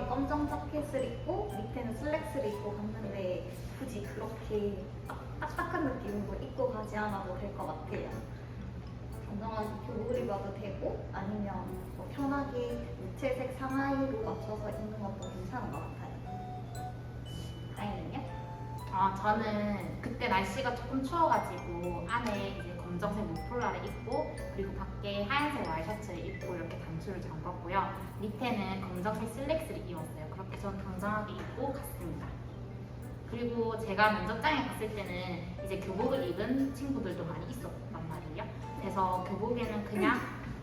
검정 자켓을 입고 밑에는 슬랙스를 입고 갔는데 굳이 그렇게 딱- 딱딱한 느낌으로 입고 가지 않아도 될 것 같아요. 단정하게 교복을 입어도 되고 아니면 뭐 편하게 무채색 상하이로 맞춰서 입는 것도 괜찮은 것 같아요. 다행이요? 아, 저는 그때 날씨가 조금 추워가지고 안에 이제 검정색 무폴라를 입고 그리고 밖에 하얀색 와이셔츠를 입고 이렇게 단추를 잠궜고요. 밑에는 검정색 슬랙스를 입었어요. 그렇게 전 당당하게 입고 갔습니다. 그리고 제가 면접장에 갔을 때는 이제 교복을 입은 친구들도 많이 있었단 말이에요. 그래서 교복에는 그냥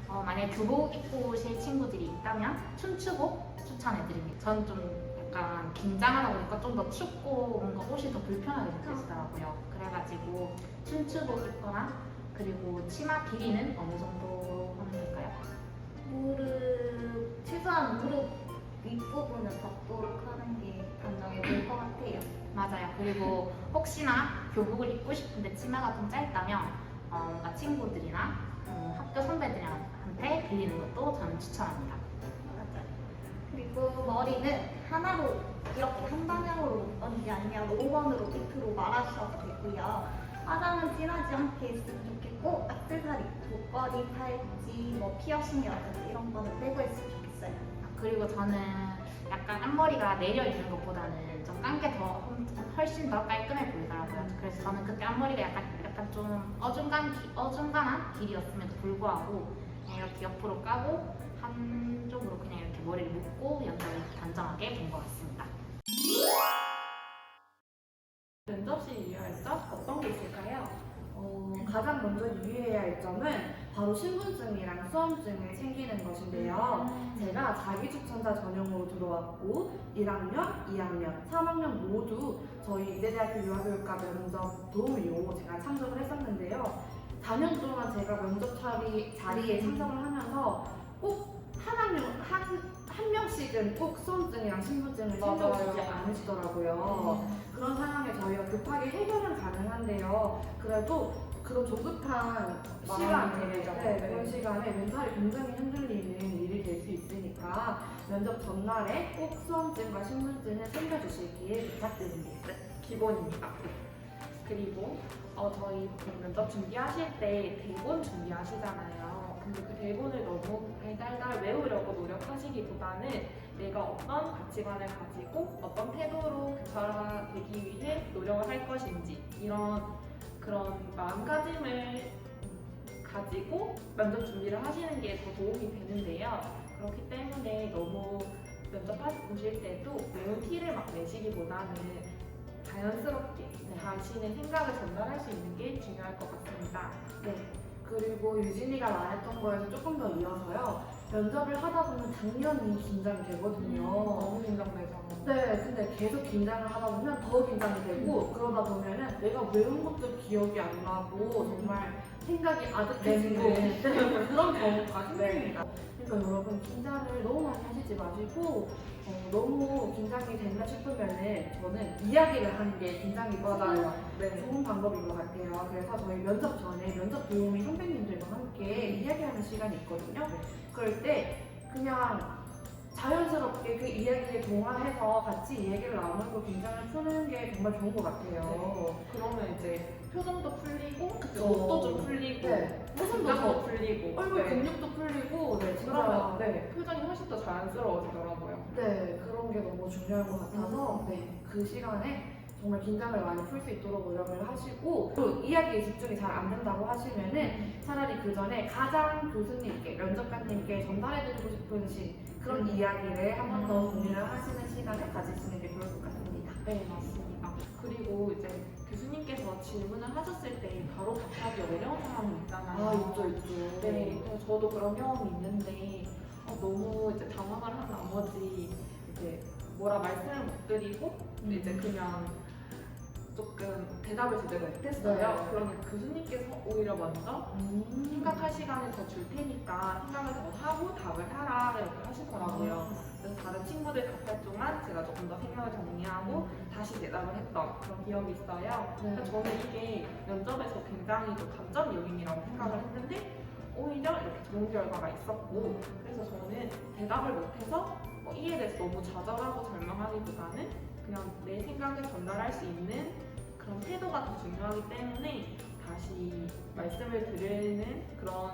어, 만약에 교복 입고 오실 친구들이 있다면 춤추복 추천해드립니다. 전 좀 약간 긴장하다 보니까 좀 더 춥고 뭔가 옷이 더 불편하게 느껴지더라고요. 그래가지고 춤추복 입거나 그리고 치마 길이는 어느 정도 하면 될까요? 무릎 최소한 무릎 윗부분을 닿도록 하는 게 단정해 보일 것 같아요. 맞아요. 그리고 혹시나 교복을 입고 싶은데 치마가 좀 짧다면 어, 뭔가 친구들이나 음, 학교 선배들한테 빌리는 것도 저는 추천합니다. 맞아요. 그리고 머리는 하나로 이렇게 한 방향으로 묶는 게 아니라 5번으로 밑으로 말아주셔도 되고요. 화장은 진하지 않게 했으면 좋겠고 액세서리, 목걸이, 팔찌, 뭐 피어싱이라든지 이런 거는 빼고 했으면 좋겠어요. 그리고 저는 약간 앞머리가 내려 있는 것보다는 좀 깐 게 더 훨씬 더 깔끔해 보이더라고요. 그래서 저는 그때 앞머리가 약간 약간 좀 어중간 기- 어중간한 길이었음에도 불구하고 그냥 이렇게 옆으로 까고 한쪽으로 그냥 이렇게 머리를 묶고 연장을 단정하게 본 것 같습니다. 면접 시 유의할 점 어떤 게 있을까요? 어, 가장 먼저 유의해야 할 점은 바로 신분증이랑 수험증을 챙기는 것인데요. 제가 자기 추천자 전형으로 들어왔고 1학년, 2학년, 3학년 모두 저희 이대대학교 유아교육과 면접 도우미로 제가 참석을 했었는데요. 4년 동안 제가 면접 자리, 자리에 참석을 하면서 꼭 한 학년, 한, 한 명씩은 꼭 수험증이랑 신분증을 챙겨주지 맞아요. 않으시더라고요. 그런 상황에 저희가 급하게 해결은 가능한데요. 그래도 그런 조급한 시간에, 힘들죠. 네, 네. 그런 시간에 멘탈이 굉장히 흔들리는 일이 될 수 있으니까 면접 전날에 꼭 수험증과 신분증을 챙겨주시길 부탁드립니다. 기본입니다. 그리고 어, 저희 그 면접 준비하실 때 대본 준비하시잖아요. 근데 그 대본을 너무 달달달 외우려고 보다는 내가 어떤 가치관을 가지고 어떤 태도로 교사되기 위해 노력을 할 것인지 이런 그런 마음가짐을 가지고 면접 준비를 하시는 게 더 도움이 되는데요. 그렇기 때문에 너무 면접 하- 보실 때도 외운 티를 막 내시기보다는 자연스럽게 자신의 생각을 전달할 수 있는 게 중요할 것 같습니다. 네. 그리고 유진이가 말했던 거에서 조금 더 이어서요. 면접을 하다 보면 당연히 긴장이 되거든요. 너무 긴장되죠. 네, 근데 계속 긴장을 하다 보면 더 긴장이 되고 그러다 보면은 내가 외운 것도 기억이 안 나고 정말 생각이 아득해지고 네. 그런 경우가 생깁니다. 그러니까 여러분 긴장을 너무 많이 하시지 마시고 어, 너무 긴장이 된다 싶으면은 저는 이야기를 하는 게 긴장이 맞아요. 네. 좋은 방법인 것 같아요. 그래서 저희 면접 전에 면접 도우미 선배님들과 함께 이야기하는 시간이 있거든요. 그럴 때 그냥 자연스럽게 그 이야기에 동화해서 같이 이야기를 나누고 긴장을 푸는 게 정말 좋은 것 같아요. 그러면 이제 표정도 풀리고 그쵸. 옷도 좀 풀리고 네. 긴장도 더 풀리고 얼굴 네. 근육도 풀리고 네, 진짜 그러면 네, 표정이 훨씬 더 자연스러워지더라고요. 네, 그런 게 너무 중요한 것 같아서 네, 그 시간에 정말 긴장을 많이 풀 수 있도록 노력을 하시고 또 이야기에 집중이 잘 안 된다고 하시면은 차라리 그 전에 가장 교수님께 면접관님께 전달해드리고 싶으신 그런 음. 이야기를 한 번더 공유를 하시는 시간을 가지시는 게 좋을 것 같습니다. 네, 맞습니다. 그리고 이제 교수님께서 질문을 하셨을 때 바로 답하기 어려운 상황이 있잖아요. 아, 있죠, 있죠. 네, 그래서 저도 그런 경험이 있는데 어, 너무 이제 당황을 한 나머지 이제 뭐라 말씀을 못 드리고 음. 이제 그냥 조금 대답을 제대로 못했어요. 네. 그러면 교수님께서 오히려 먼저 음. 생각할 시간을 더 줄 테니까 생각을 더 하고 답을 하라 이렇게 하시더라고요. 그래서 다른 친구들 답할 동안 제가 조금 더 생각을 정리하고 다시 대답을 했던 그런 기억이 있어요. 네. 저는 이게 면접에서 굉장히 또 감점 요인이라고 생각을 했는데 오히려 이렇게 좋은 결과가 있었고 그래서 저는 대답을 못해서 어, 이에 대해서 너무 좌절하고 절망하기보다는 그냥 내 생각을 전달할 수 있는 그런 태도가 더 중요하기 때문에 다시 말씀을 드리는 그런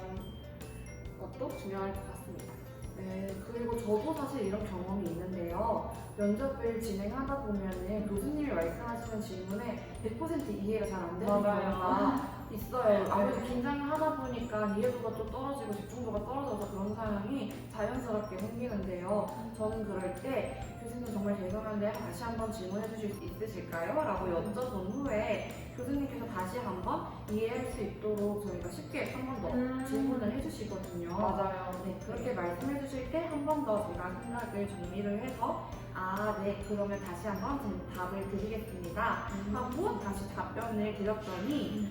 것도 중요할 것 같습니다. 네, 그리고 저도 사실 이런 경험이 있는데요. 면접을 진행하다 보면은 교수님이 말씀하시는 질문에 100% 이해가 잘 안 되는 맞아요. 경우가 있어요. 아무래도 긴장을 하다 보니까 이해도가 좀 떨어지고 집중도가 떨어져서 그런 상황이 자연스럽게 생기는데요. 저는 그럴 때 교수님 정말 죄송한데 다시 한번 질문해 주실 수 있으실까요? 라고 여쭤본 후에 교수님께서 다시 한번 이해할 수 있도록 저희가 쉽게 한 번 더 음. 질문을 해주시거든요. 맞아요. 네, 그렇게 말씀해 주실 때 한 번 더 제가 생각을 정리를 해서 아, 네, 그러면 다시 한번 좀 답을 드리겠습니다. 하고 다시 답변을 드렸더니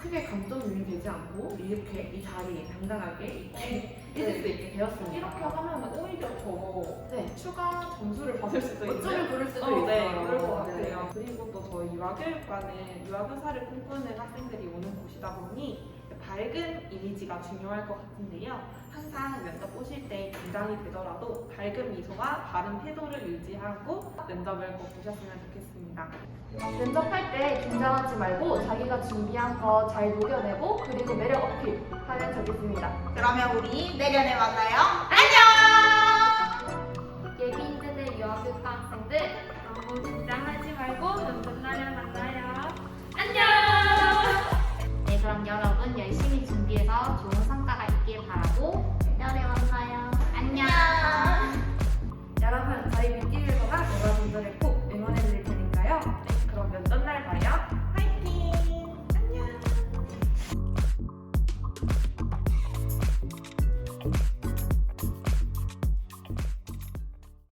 크게 감정 유인되지 않고 이렇게 이 자리에 당당하게 있게 있을 수 있게 되었습니다. 이렇게 하면 오히려 더 네, 추가 점수를 받을 수도 있는 어쩌면 그럴 수도 어, 있어요. 네, 그럴 것 네. 같아요. 그리고 또 저희 유아교육과는 유아교사를 꿈꾸는 학생들이 오는 곳이다 보니 밝은 이미지가 중요할 것 같은데요. 항상 면접 보실 때 긴장이 되더라도 밝은 미소와 바른 태도를 유지하고 면접을 꼭 보셨으면 좋겠습니다. 면접할 때 긴장하지 말고 자기가 준비한 거 잘 녹여내고 그리고 매력 어필하면 좋겠습니다. 그러면 우리 내년에 만나요. 안녕! 예비인들의 유학교 학생들 너무 긴장하지 말고 연습 날에 만나요. 그럼 여러분 열심히 준비해서 좋은 성과가 있길 바라고 열에 만나요. 안녕. 여러분 저희 뷰티 빌버가 뭐가 분들했고